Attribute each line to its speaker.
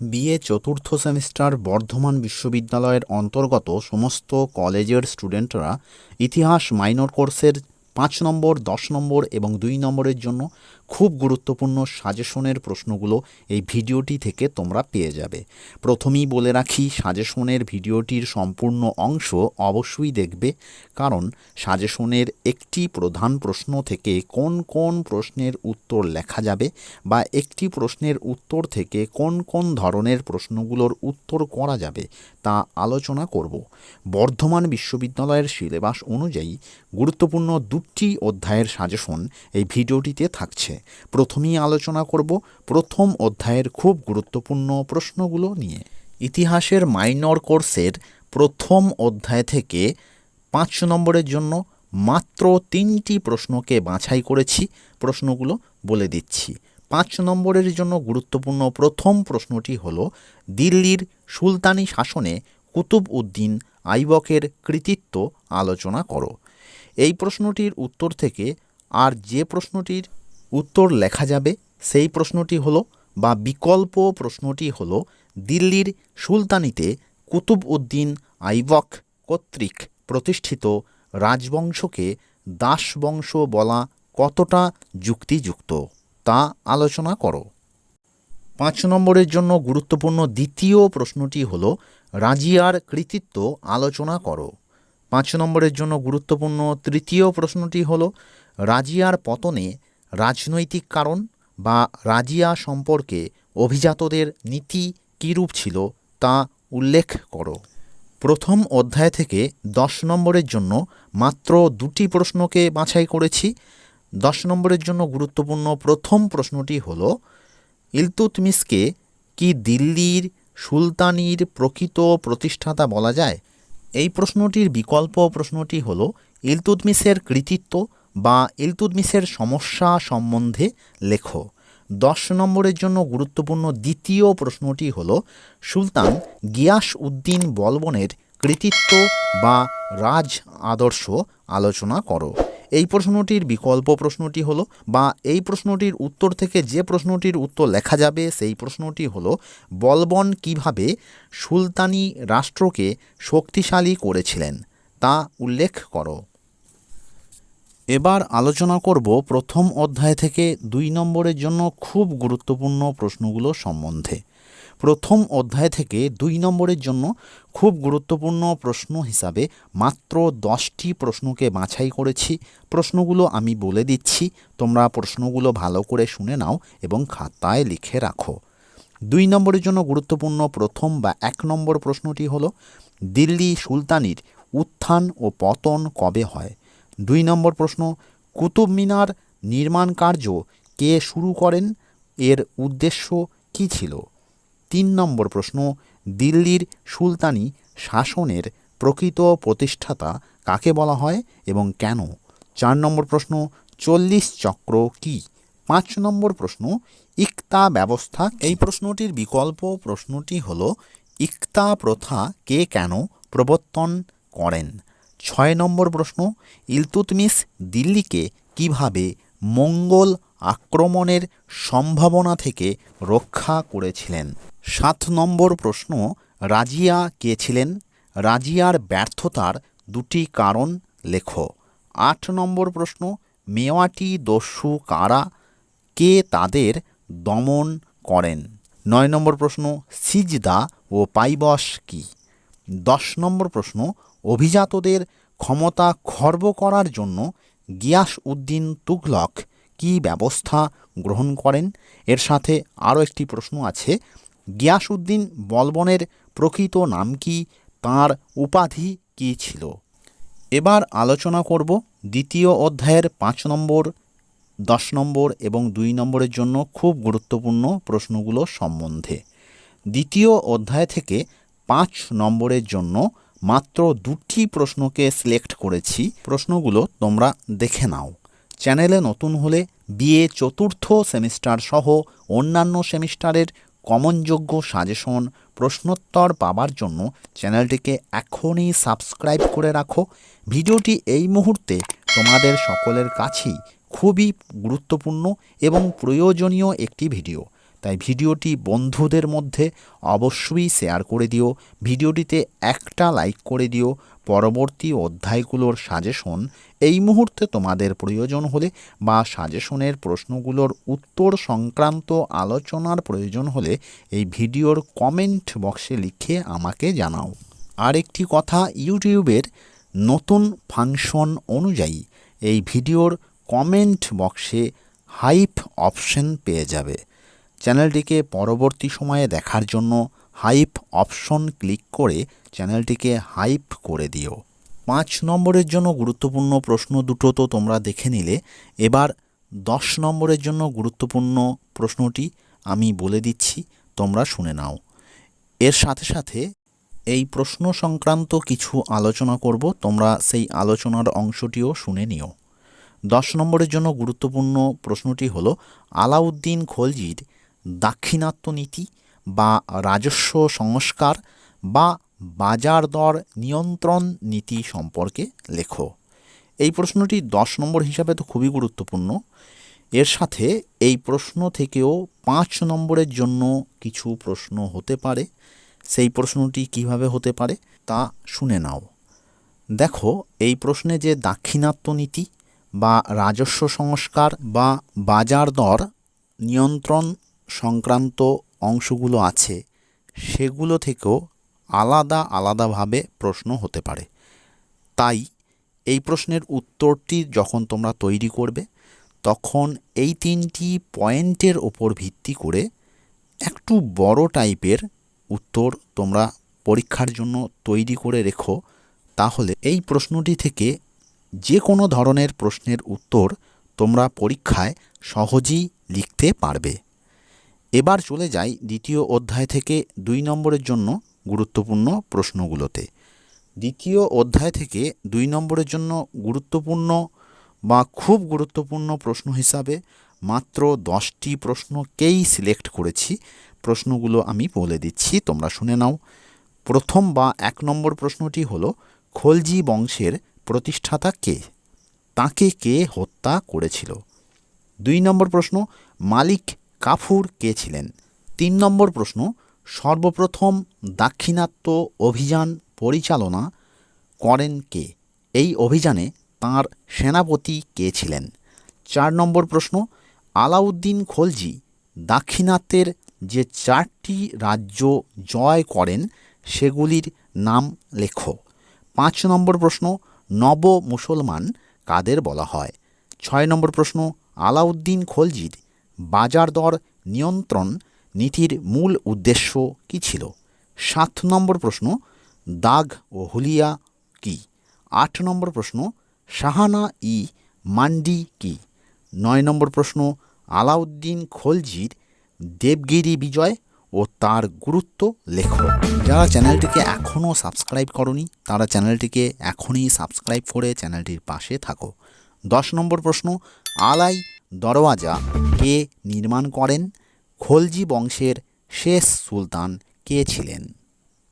Speaker 1: BA চতুর্থ semester Bardhaman বিশ্ববিদ্যালয়ের অন্তর্গত সমস্ত কলেজের স্টুডেন্টরা ইতিহাস মাইনর কোর্সের পাঁচ নম্বর, দশ নম্বর এবং দুই নম্বরের জন্য খুব গুরুত্বপূর্ণ সাজেশনের প্রশ্নগুলো এই ভিডিওটি থেকে তোমরা পেয়ে যাবে। প্রথমেই বলে রাখি, সাজেশনের ভিডিওটির সম্পূর্ণ অংশ অবশ্যই দেখবে, কারণ সাজেশনের একটি প্রধান প্রশ্ন থেকে কোন কোন প্রশ্নের উত্তর লেখা যাবে বা একটি প্রশ্নের উত্তর থেকে কোন কোন ধরনের প্রশ্নগুলোর উত্তর করা যাবে তা আলোচনা করব। বর্ধমান বিশ্ববিদ্যালয়ের সিলেবাস অনুযায়ী গুরুত্বপূর্ণ দুটি অধ্যায়ের সাজেশন এই ভিডিওটিতে থাকছে। প্রথমেই আলোচনা করব প্রথম অধ্যায়ের খুব গুরুত্বপূর্ণ প্রশ্নগুলো নিয়ে। ইতিহাসের মাইনর কোর্সের প্রথম অধ্যায় থেকে পাঁচ নম্বরের জন্য মাত্র তিনটি প্রশ্নকে বাছাই করেছি, প্রশ্নগুলো বলে দিচ্ছি। পাঁচ নম্বরের জন্য গুরুত্বপূর্ণ প্রথম প্রশ্নটি হল, দিল্লির সুলতানি শাসনে কুতুব উদ্দিন আইবকের কৃতিত্ব আলোচনা করো। এই প্রশ্নটির উত্তর থেকে আর যে প্রশ্নটির উত্তর লেখা যাবে, সেই প্রশ্নটি হলো বা বিকল্প প্রশ্নটি হলো দিল্লির সুলতানিতে কুতুব উদ্দিন আইবক কর্তৃক প্রতিষ্ঠিত রাজবংশকে দাসবংশ বলা কতটা যুক্তিযুক্ত তা আলোচনা করো। পাঁচ নম্বরের জন্য গুরুত্বপূর্ণ দ্বিতীয় প্রশ্নটি হল রাজিয়ার কৃতিত্ব আলোচনা করো। পাঁচ নম্বরের জন্য গুরুত্বপূর্ণ তৃতীয় প্রশ্নটি হল, রাজিয়ার পতনে রাজনৈতিক কারণ বা রাজিয়া সম্পর্কে অভিজাতদের নীতি কীরূপ ছিল তা উল্লেখ করো। প্রথম অধ্যায় থেকে দশ নম্বরের জন্য মাত্র দুটি প্রশ্নকে বাছাই করেছি। দশ নম্বরের জন্য গুরুত্বপূর্ণ প্রথম প্রশ্নটি হল ইলতুতমিসকে কি দিল্লির সুলতানির প্রকৃত প্রতিষ্ঠাতা বলা যায়? এই প্রশ্নটির বিকল্প প্রশ্নটি হল ইলতুদমিসের কৃতিত্ব বা ইলতুদমিসের সমস্যা সম্বন্ধে লেখো। দশ নম্বরের জন্য গুরুত্বপূর্ণ দ্বিতীয় প্রশ্নটি হল, সুলতান গিয়াস উদ্দিন বলবনের কৃতিত্ব বা রাজ আদর্শ আলোচনা করো। এই প্রশ্নটির বিকল্প প্রশ্নটি হলো বা এই প্রশ্নটির উত্তর থেকে যে প্রশ্নটির উত্তর লেখা যাবে সেই প্রশ্নটি হলো, বলবন কীভাবে সুলতানি রাষ্ট্রকে শক্তিশালী করেছিলেন তা উল্লেখ করো। এবার আলোচনা করব প্রথম অধ্যায় থেকে দুই নম্বরের জন্য খুব গুরুত্বপূর্ণ প্রশ্নগুলো সম্বন্ধে। প্রথম অধ্যায় থেকে দুই নম্বরের জন্য খুব গুরুত্বপূর্ণ প্রশ্ন হিসাবে মাত্র দশটি প্রশ্নকে বাছাই করেছি। প্রশ্নগুলো আমি বলে দিচ্ছি। তোমরা প্রশ্নগুলো ভালো করে শুনে নাও এবং খাতায় লিখে রাখো। দুই নম্বরের জন্য গুরুত্বপূর্ণ প্রথম বা এক নম্বর প্রশ্নটি হলো, দিল্লি সুলতানির উত্থান ও পতন কবে হয়? দুই নম্বর প্রশ্ন, কুতুব মিনার নির্মাণ কার্য কে শুরু করেন? এর উদ্দেশ্য কী ছিল? তিন নম্বর প্রশ্ন, দিল্লির সুলতানি শাসনের প্রকৃত প্রতিষ্ঠাতা কাকে বলা হয় এবং কেন? চার নম্বর প্রশ্ন, চল্লিশ চক্র কি? পাঁচ নম্বর প্রশ্ন, ইকতা ব্যবস্থা এই প্রশ্নটির বিকল্প প্রশ্নটি হল, ইকতা প্রথা কে কেন প্রবর্তন করেন? ছয় নম্বর প্রশ্ন ইলতুতমিস দিল্লিকে কীভাবে মঙ্গল আক্রমণের সম্ভাবনা থেকে রক্ষা করেছিলেন? সাত নম্বর প্রশ্ন, রাজিয়া কে ছিলেন? রাজিয়ার ব্যর্থতার দুটি কারণ লেখো। আট নম্বর প্রশ্ন, মেওয়াটি দস্যু কারা? কে তাদের দমন করেন? নয় নম্বর প্রশ্ন, সিজদা ও পাইবস কি? দশ নম্বর প্রশ্ন, অভিজাতদের ক্ষমতা খর্ব করার জন্য গিয়াস উদ্দিন তুগলক কি ব্যবস্থা গ্রহণ করেন? এর সাথে আরও একটি প্রশ্ন আছে গিয়াসউদ্দিন বলবনের প্রকৃত নাম কি, তাঁর উপাধি কী ছিল? এবার আলোচনা করব দ্বিতীয় অধ্যায়ের পাঁচ নম্বর, দশ নম্বর এবং দুই নম্বরের জন্য খুব গুরুত্বপূর্ণ প্রশ্নগুলো সম্বন্ধে। দ্বিতীয় অধ্যায় থেকে পাঁচ নম্বরের জন্য মাত্র দুটি প্রশ্নকে সিলেক্ট করেছি। প্রশ্নগুলো তোমরা দেখে নাও। চ্যানেলে নতুন হলে বিএ চতুর্থ সেমিস্টার সহ অন্যান্য সেমিস্টারের কমনযোগ্য সাজেশন প্রশ্নোত্তর পাবার জন্য চ্যানেলটিকে এখনই সাবস্ক্রাইব করে রাখো। ভিডিওটি এই মুহূর্তে তোমাদের সকলের কাছেই খুবই গুরুত্বপূর্ণ এবং প্রয়োজনীয় একটি ভিডিও। তাই ভিডিওটি বন্ধুদের মধ্যে অবশ্যই শেয়ার করে দিও। ভিডিওটিতে একটা লাইক করে দিও। পরবর্তী অধ্যায়গুলোর সাজেশন এই মুহূর্তে তোমাদের প্রয়োজন হলে বা সাজেশনের প্রশ্নগুলোর উত্তর সংক্রান্ত আলোচনার প্রয়োজন হলে এই ভিডিওর কমেন্ট বক্সে লিখে আমাকে জানাও। আরেকটি কথা, ইউটিউবের নতুন ফাংশন অনুযায়ী এই ভিডিওর কমেন্ট বক্সে হাইপ অপশন পেয়ে যাবে। চ্যানেলটিকে পরবর্তী সময়ে দেখার জন্য হাইপ অপশন ক্লিক করে চ্যানেলটিকে হাইপ করে দিও। পাঁচ নম্বরের জন্য গুরুত্বপূর্ণ প্রশ্ন দুটো তো তোমরা দেখে নিলে। এবার দশ নম্বরের জন্য গুরুত্বপূর্ণ প্রশ্নটি আমি বলে দিচ্ছি, তোমরা শুনে নাও। এর সাথে সাথে এই প্রশ্ন সংক্রান্ত কিছু আলোচনা করব, তোমরা সেই আলোচনার অংশটিও শুনে নিও। দশ নম্বরের জন্য গুরুত্বপূর্ণ প্রশ্নটি হলো, আলাউদ্দিন খলজির দাক্ষিণাত্য নীতি বা রাজস্ব সংস্কার বা বাজার দর নিয়ন্ত্রণ নীতি সম্পর্কে লেখো। এই প্রশ্নটি দশ নম্বর হিসাবে তো খুবই গুরুত্বপূর্ণ। এর সাথে এই প্রশ্ন থেকেও পাঁচ নম্বরের জন্য কিছু প্রশ্ন হতে পারে। সেই প্রশ্নটি কীভাবে হতে পারে তা শুনে নাও। দেখো, এই প্রশ্নে যে দাক্ষিণাত্য নীতি বা রাজস্ব সংস্কার বা বাজার দর নিয়ন্ত্রণ সংক্রান্ত অংশগুলো আছে, সেগুলো থেকেও আলাদা আলাদাভাবে প্রশ্ন হতে পারে। তাই এই প্রশ্নের উত্তরটি যখন তোমরা তৈরি করবে, তখন এই তিনটি পয়েন্টের ওপর ভিত্তি করে একটু বড় টাইপের উত্তর তোমরা পরীক্ষার জন্য তৈরি করে রেখো। তাহলে এই প্রশ্নটি থেকে যে কোনো ধরনের প্রশ্নের উত্তর তোমরা পরীক্ষায় সহজেই লিখতে পারবে। এবার চলে যাই দ্বিতীয় অধ্যায় থেকে দুই নম্বরের জন্য গুরুত্বপূর্ণ প্রশ্নগুলোতে। দ্বিতীয় অধ্যায় থেকে দুই নম্বরের জন্য গুরুত্বপূর্ণ বা খুব গুরুত্বপূর্ণ প্রশ্ন হিসাবে মাত্র দশটি প্রশ্নকেই সিলেক্ট করেছি। প্রশ্নগুলো আমি বলে দিচ্ছি, তোমরা শুনে নাও। প্রথম বা এক নম্বর প্রশ্নটি হল, খলজি বংশের প্রতিষ্ঠাতা কে? তাকে কে হত্যা করেছিল? দুই নম্বর প্রশ্ন, মালিক কাফুর কে ছিলেন? তিন নম্বর প্রশ্ন, সর্বপ্রথম দাক্ষিণাত্য অভিযান পরিচালনা করেন কে? এই অভিযানে তাঁর সেনাপতি কে ছিলেন? চার নম্বর প্রশ্ন, আলাউদ্দিন খলজি দাক্ষিণাত্যের যে চারটি রাজ্য জয় করেন, সেগুলির নাম লেখো। পাঁচ নম্বর প্রশ্ন নব মুসলমান কাদের বলা হয়? ছয় নম্বর প্রশ্ন, আলাউদ্দিন খলজির বাজার দর নিয়ন্ত্রণ নীতির মূল উদ্দেশ্য কী ছিল? সাত নম্বর প্রশ্ন, দাগ ও হুলিয়া কি? আট নম্বর প্রশ্ন, শাহানা ই মান্ডি কি? নয় নম্বর প্রশ্ন, আলাউদ্দিন খলজির দেবগিরি বিজয় ও তার গুরুত্ব লেখো যারা চ্যানেলটিকে এখনও সাবস্ক্রাইব করনি, তারা চ্যানেলটিকে এখনই সাবস্ক্রাইব করে চ্যানেলটির পাশে থাকো। দশ নম্বর প্রশ্ন, আলাই দরওয়াজা কে নির্মাণ করেন? খলজি বংশের শেষ সুলতান কে ছিলেন?